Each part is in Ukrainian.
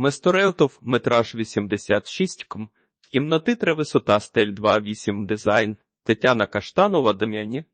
Местореутов, метраж 86 км, кімнатитра висота стель 2,8 дизайн, Тетяна Каштанова, Дем'яні,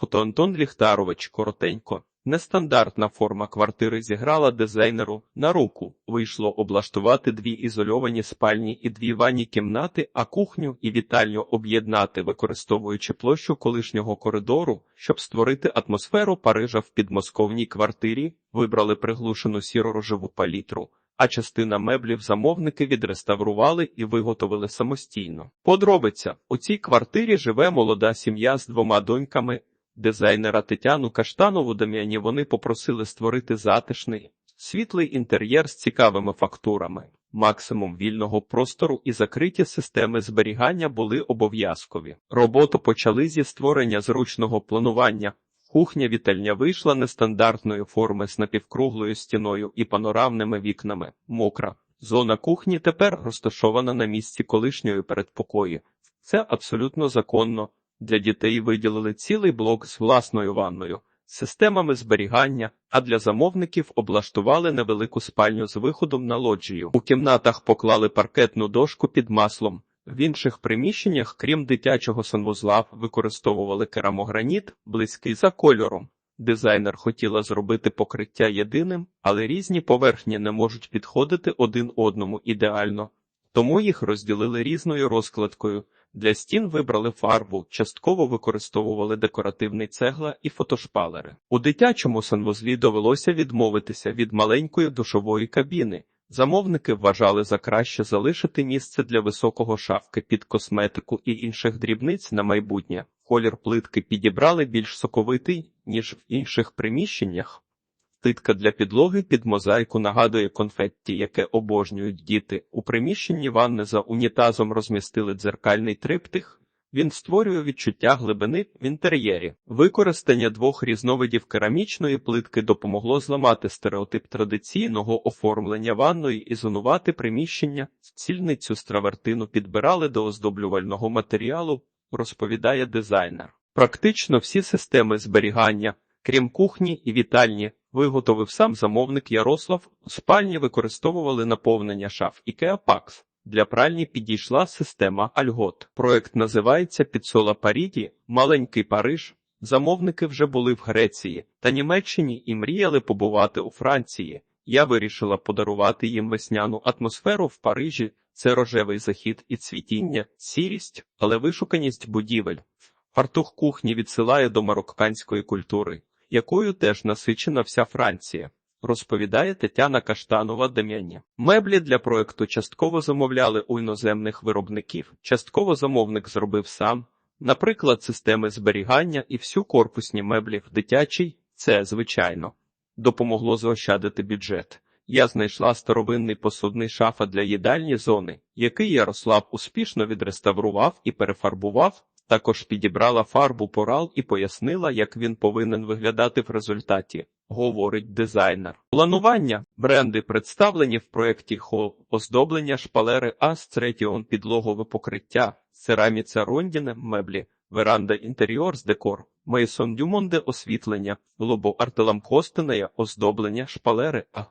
фото Антон Ліхтарович, коротенько. Нестандартна форма квартири зіграла дизайнеру на руку. Вийшло облаштувати дві ізольовані спальні і дві ванні кімнати, а кухню і вітальню об'єднати, використовуючи площу колишнього коридору, щоб створити атмосферу Парижа в підмосковній квартирі, вибрали приглушену сіро-рожеву палітру. А частина меблів замовники відреставрували і виготовили самостійно. Подробиця у цій квартирі живе молода сім'я з двома доньками. Дизайнера Тетяну Каштанову Дам'яні вони попросили створити затишний, світлий інтер'єр з цікавими фактурами. Максимум вільного простору і закриті системи зберігання були обов'язкові. Роботу почали зі створення зручного планування. Кухня вітальня вийшла нестандартної форми з напівкруглою стіною і панорамними вікнами. Мокра. Зона кухні тепер розташована на місці колишньої передпокої. Це абсолютно законно. Для дітей виділили цілий блок з власною ванною, системами зберігання, а для замовників облаштували невелику спальню з виходом на лоджію. У кімнатах поклали паркетну дошку під маслом. В інших приміщеннях, крім дитячого санвузла, використовували керамограніт, близький за кольором. Дизайнер хотіла зробити покриття єдиним, але різні поверхні не можуть підходити один одному ідеально, тому їх розділили різною розкладкою. Для стін вибрали фарбу, частково використовували декоративний цегла і фотошпалери. У дитячому санвузлі довелося відмовитися від маленької душової кабіни. Замовники вважали за краще залишити місце для високого шафки під косметику і інших дрібниць на майбутнє. Колір плитки підібрали більш соковитий, ніж в інших приміщеннях. Плитка для підлоги під мозаїку нагадує конфетті, яке обожнюють діти. У приміщенні ванни за унітазом розмістили дзеркальний триптих. Він створює відчуття глибини в інтер'єрі. Використання двох різновидів керамічної плитки допомогло зламати стереотип традиційного оформлення ванної і зонувати приміщення. Цільницю з травертину підбирали до оздоблювального матеріалу, розповідає дизайнер. Практично всі системи зберігання, крім кухні і вітальні, виготовив сам замовник Ярослав. У спальні використовували наповнення шаф Ikea Pax. Для пральні підійшла система Альгот. Проект називається Підсола Паріді, Маленький Париж. Замовники вже були в Греції та Німеччині і мріяли побувати у Франції. Я вирішила подарувати їм весняну атмосферу в Парижі. Це рожевий захід і цвітіння, сірість, але вишуканість будівель. Фартух кухні відсилає до марокканської культури, якою теж насичена вся Франція розповідає Тетяна Каштанова Дем'яні. Меблі для проекту частково замовляли у іноземних виробників, частково замовник зробив сам. Наприклад, системи зберігання і всю корпусні меблі в дитячій це, звичайно, допомогло заощадити бюджет. Я знайшла старовинний посудний шафа для їдальні зони, який Ярослав успішно відреставрував і перефарбував. Також підібрала фарбу порал і пояснила, як він повинен виглядати в результаті, говорить дизайнер. Планування. Бренди представлені в проєкті Хол, оздоблення шпалери Астретіон, підлогове покриття, Цераміця Рондіне, меблі, веранда інтер'єр з декор, Мейсон Дюмонде освітлення, лобо Артелам Костенея, оздоблення шпалери А.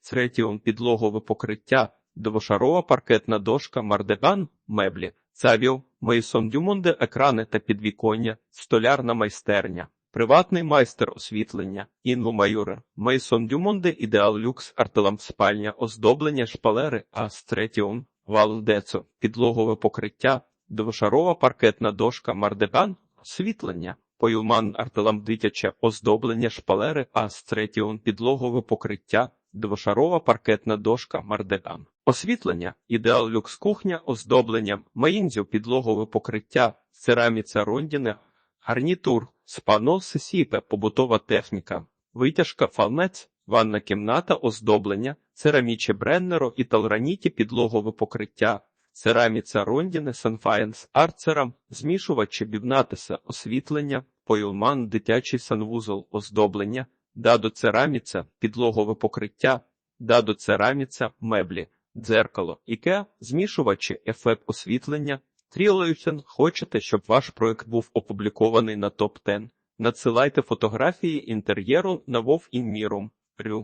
Цретіон підлогове покриття, двошарова паркетна дошка, мардеган, меблі. Цавіо, Мейсон Дюмонде, екрани та підвіконня, столярна майстерня, приватний майстер освітлення, Інну Майоре, Мейсон Дюмонде, Ідеал Люкс, Артелам спальня, оздоблення, шпалери, Астретіон, Валдецо, підлогове покриття, двошарова паркетна дошка, мардеган, освітлення. Поюман артелам дитяче оздоблення шпалери, Астретіон, підлогове покриття, двошарова паркетна дошка, мардеган. Освітлення, ідеал люкс кухня, оздоблення, маїнзю, підлогове покриття, цераміця рондіне, гарнітур, спано сесіпе, побутова техніка, витяжка, фалнець, ванна кімната, оздоблення, цераміче бреннеро і талраніті підлогове покриття, цераміця рондіне, санфаєнс, арцерам, змішувачі бівнатиса, освітлення, поюлман, дитячий санвузол, оздоблення, дадо цераміця, підлогове покриття, дадо цераміця, меблі. Дзеркало, ікеа, змішувачі, ефект освітлення. Трілоюсен, хочете, щоб ваш проект був опублікований на топ 10 Надсилайте фотографії інтер'єру на Вов Інмірум. Рю.